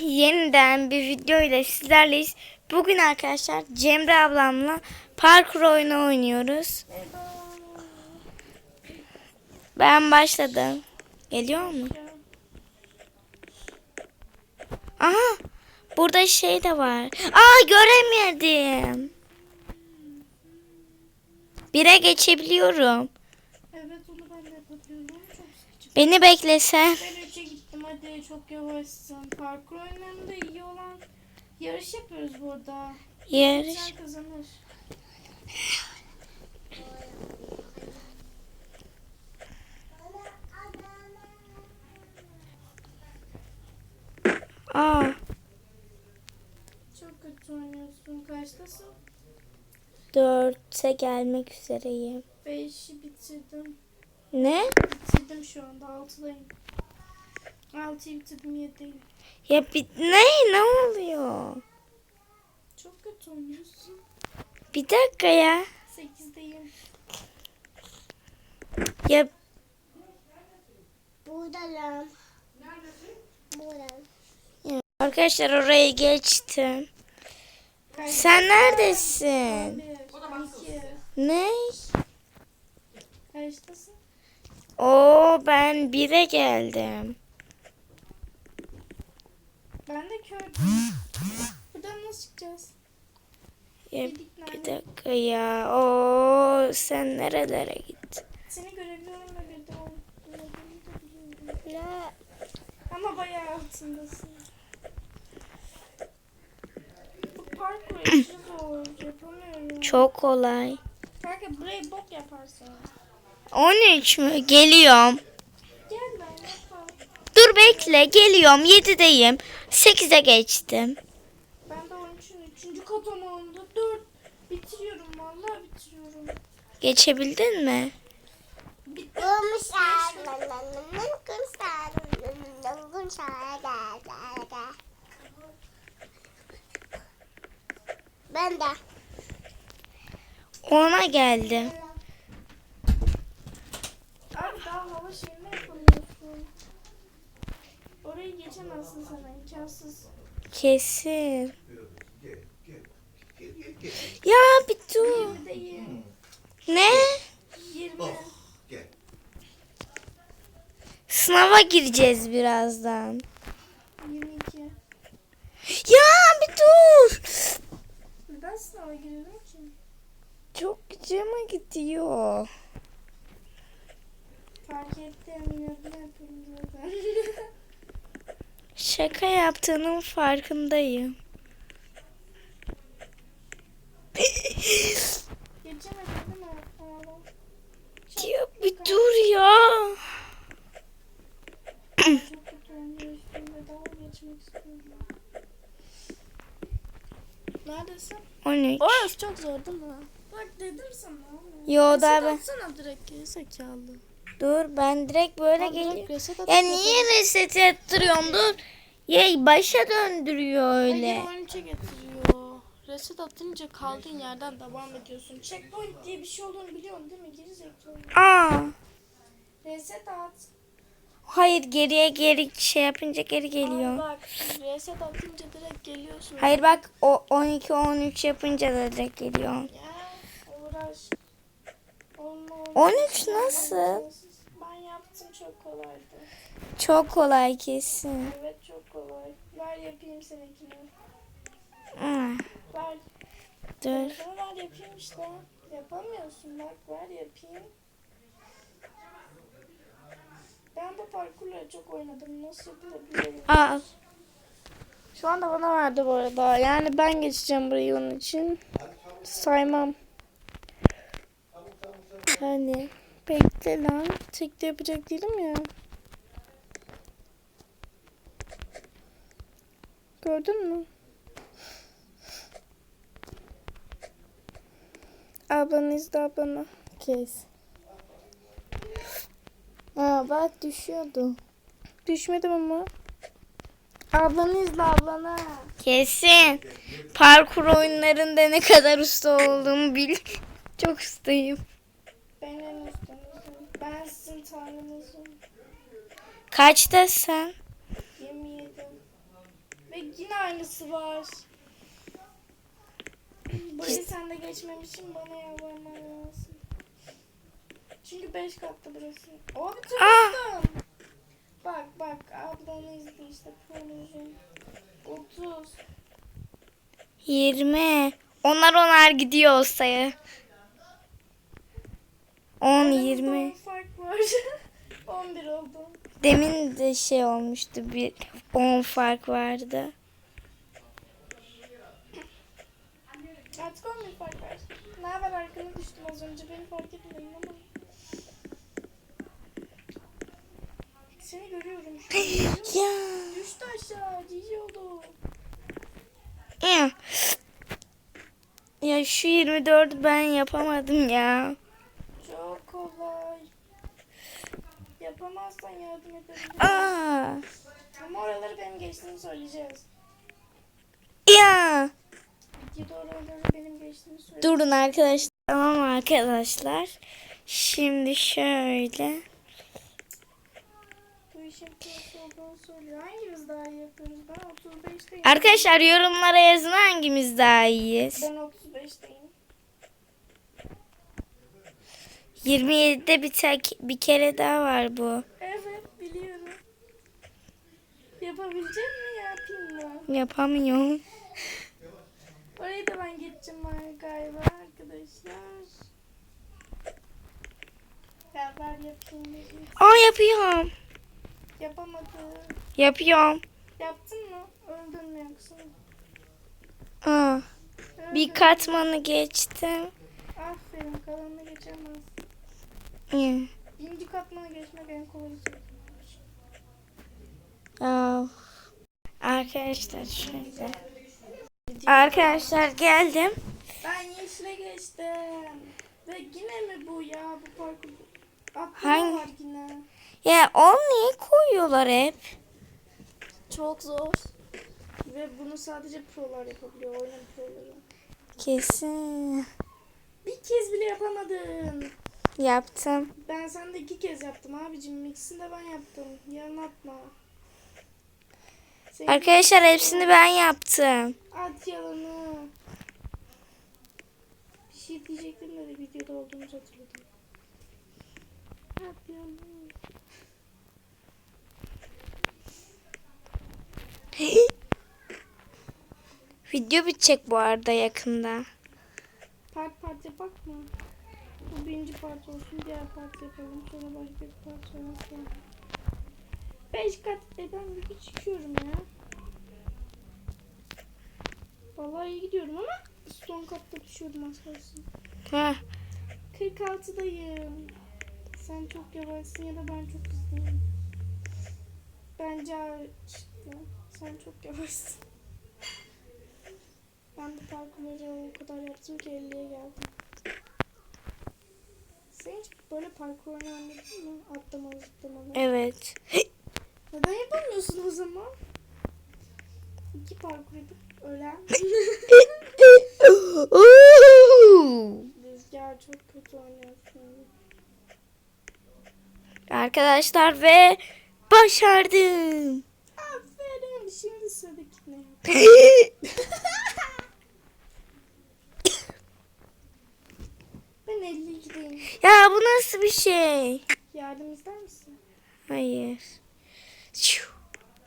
Yeniden bir video ile sizlerleyiz. Bugün arkadaşlar Cemre ablamla parkur oyunu oynuyoruz. Ben başladım. Geliyor mu? Aha! Burada şey de var. Aa göremedim. Bire geçebiliyorum. Evet onu ben de yapabiliyorum. Beni beklesen. Ben hadi çok yavaşsın. Parkur oyunlarında iyi olan yarış yapıyoruz burada. Yarış. Sen kazanır. Aa, Çok kötü oynuyorsun. Kaçtasın? dörtte gelmek üzereyim. Beşi bitirdim. Ne? Bitirdim şu anda. Altıdayım. Altıyı bitirdim yediyim. Ya bir, ne? Ne oluyor? Çok kötü oynuyorsun. Bir dakika ya. Sekizdeyim. Ya Buradayım. Buradayım. arkadaşlar orayı geçtim. Sen neredesin? İki. Ne? Kaçtasın? Oo ben bire geldim. Ben de kördüm. Buradan nasıl çıkacağız? Ya bir dakika ya. Oo sen nerelere gittin? Seni görebiliyorum ve bir de olduğunu da? Ama bayağı altındasın. Bu parkur aşırı zor. Yapamıyorum. Çok kolay. Kanka burayı bok yaparsın. 13 mü? Geliyorum. Gel ben yapar. Dur bekle geliyorum 7'deyim. 8'e geçtim. Ben de 13'ün 3. katamağında 4. Bitiriyorum vallahi bitiriyorum. Geçebildin mi? Ben de. Ona geldim. Abi daha hava şeyini yapamıyorsun. Orayı geçemezsin sana imkansız. Kesin. Ya bir dur. 20'deyim. Ne? 20. Sınava gireceğiz birazdan. 22. Ya bir dur. Neden sınava giriyorum ki? Çok gücüme gidiyor. Fark ettim. Ne yapıyorum zaten. Şaka yaptığının farkındayım. Ya bir dur ya. Daha. Neredesin? 13. Orası çok zor değil mi? Bak dedim sana. Yo da Reset ben. atsana direkt zekalı. Dur ben direkt böyle direkt geliyorum. Ya niye reset ettiriyorsun dur. Ya başa döndürüyor öyle. Hayır 13'e getiriyor. Reset atınca kaldığın yerden devam ediyorsun. Checkpoint diye bir şey olduğunu biliyorsun değil mi? Geri zekalı. Aa. Reset at. Hayır geriye geri şey yapınca geri geliyor. bak reset atınca direkt geliyorsun. Hayır bak o 12 13 yapınca da direkt geliyor. Ya uğraş. Olma, 13 nasıl? Çok kolaydı. Çok kolay kesin. Evet çok kolay. Ver yapayım seninkini. Hmm, Ver. Dur. Telefonu ver yapayım işte. Yapamıyorsun bak ver yapayım. Ben bu parkurları çok oynadım. Nasıl yapılabilir? Al. Şu anda bana verdi bu arada. Yani ben geçeceğim burayı onun için. Saymam. Hani. Bekle lan. Tek de yapacak değilim ya. Gördün mü? Ablanı izle ablanı. Kes. Aa bak düşüyordu. Düşmedim ama. Ablanı izle ablanı. Kesin. Parkur oyunlarında ne kadar usta olduğumu bil. Çok ustayım. Ben sizin tanrınızım. Kaçtasın? 27. aynısı var. Burayı sen de geçmemişsin bana yalvarman lazım. Çünkü 5 katlı burası. Ah! tırstım. Bak bak ablanı izle işte proje. 30. 20. Onlar onar gidiyor o sayı. 10, Aramızda 20. var. 11 oldu. Demin de şey olmuştu. Bir 10 fark vardı. Artık 11 fark var. Ne haber arkana düştüm az önce beni fark etmedin ama. Seni görüyorum şu an. Ya. Düştü aşağı. Cici oldu. Ya. Ya şu 24'ü ben yapamadım ya. Çok kolay. Yapamazsan yardım ederim. Aa. Ama oraları benim geçtiğimi söyleyeceğiz. Ya. Videoda oraları benim geçtiğimi söyleyeceğiz. Durun arkadaşlar. Tamam arkadaşlar. Şimdi şöyle. Bu işin nasıl olduğunu söylüyor. Hangimiz daha iyi yapıyoruz? Ben 35'teyim. Arkadaşlar yorumlara yazın hangimiz daha iyiyiz. Ben 35'teyim. 27'de bir tek bir kere daha var bu. Evet biliyorum. Yapabilecek mi yapayım mı? Yapamıyorum. Orayı da ben geçeceğim galiba arkadaşlar. Beraber yapayım dedim. Aa yapıyorum. Yapamadım. Yapıyorum. Yaptın mı? Öldün mü yoksa? Aa, Öldün. bir katmanı geçtim. Aferin kalanını geçemez. Hı. Birinci katmana geçmek en kolayı. Aa. Arkadaşlar şöyle. Arkadaşlar geldim. Ben yeşile geçtim. Ve yine mi bu ya bu parkur? Hangi- var yine. Ya onu niye koyuyorlar hep? Çok zor. Ve bunu sadece prolar yapabiliyor. Oyunun proları. Kesin. Bir kez bile yapamadın. Yaptım. Ben sende iki kez yaptım abicim. İkisini de ben yaptım. Yarın atma. Senin Arkadaşlar hepsini ben yaptım. at yalanı. Bir şey diyecektim de de videoda olduğumuzu hatırladım. At yalanı. Video bitecek bu arada yakında. Part part yapak mı? Birinci part olsun. Diğer part yapalım. Sonra başka bir part sonra. Beş kat. E ben bir çıkıyorum ya. Vallahi iyi gidiyorum ama son katta düşüyorum az kalsın. Ha. 46'dayım. Sen çok yavaşsın ya da ben çok hızlıyım. Bence açıkla. Sen çok yavaşsın. Ben de parkurları o kadar yaptım ki 50'ye geldim. Sen hiç böyle parkur oynadın mı? Atlamalı zıplamalı. Evet. Neden yapamıyorsun o zaman? İki parkur yapıp ölen. Rüzgar çok kötü oynuyorsun. Arkadaşlar ve başardım. Aferin. Şimdi sıradakine yap. Ben 52'deyim. ya bu nasıl bir şey? Yardım ister misin? Hayır.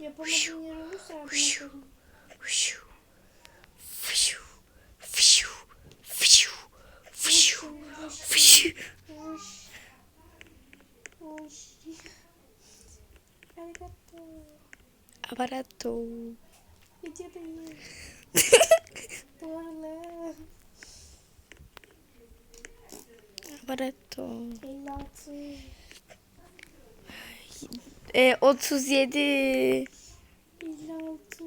Yapamadığın yer olursa yardım ederim. şu, fışu, Aparato. 56. E, 37. 56.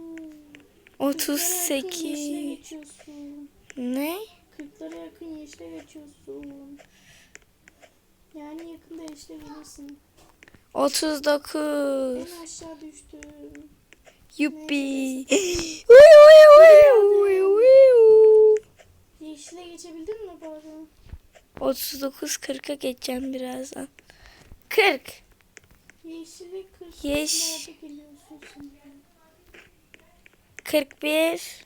38. Yeşile geçiyorsun. Ne? 40'lara yakın yeşile geçiyorsun. Yani yakında yeşile gelirsin. 39. En aşağı düştüm. Yuppi. Yeşile geçebildin mi bari? 39 40'a geçeceğim birazdan. 40. Yeşile 40 Yeş- nerede geliyorsun şimdi? 41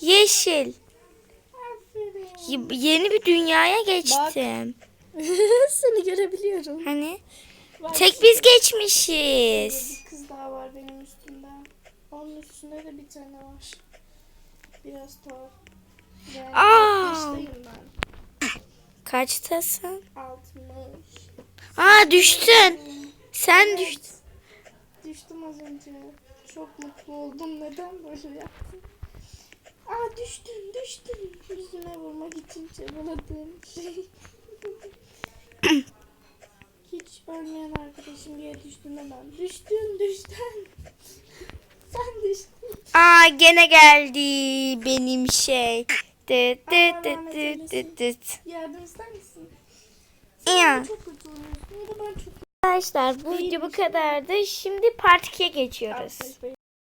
Yeşil. Aferin. Yeni bir dünyaya geçtim. Seni görebiliyorum. Hani? Bak, Tek biz geçmişiz. Bir kız daha var benim üstümde. Onun üstünde de bir tane var. Biraz tuhaf. Aa! 60'tayım ben. Kaçtasın? 60. Aa düştün. Sen Evet. düştün. Düştüm az önce. Çok mutlu oldum. Neden böyle yaptım? Aa düştüm düştüm. Yüzüme vurmak için çabaladığım şey. Hiç ölmeyen arkadaşım bir yere düştüğünde ben düştün düştün. Sen düştün. Aa gene geldi benim şey. Dıt dıt dıt dıt dıt dıt. Yardım ister misin? Sen çok kötü oynuyorsun. Ya da ben çok Arkadaşlar bu video bu kadardı. Şimdi part 2'ye geçiyoruz.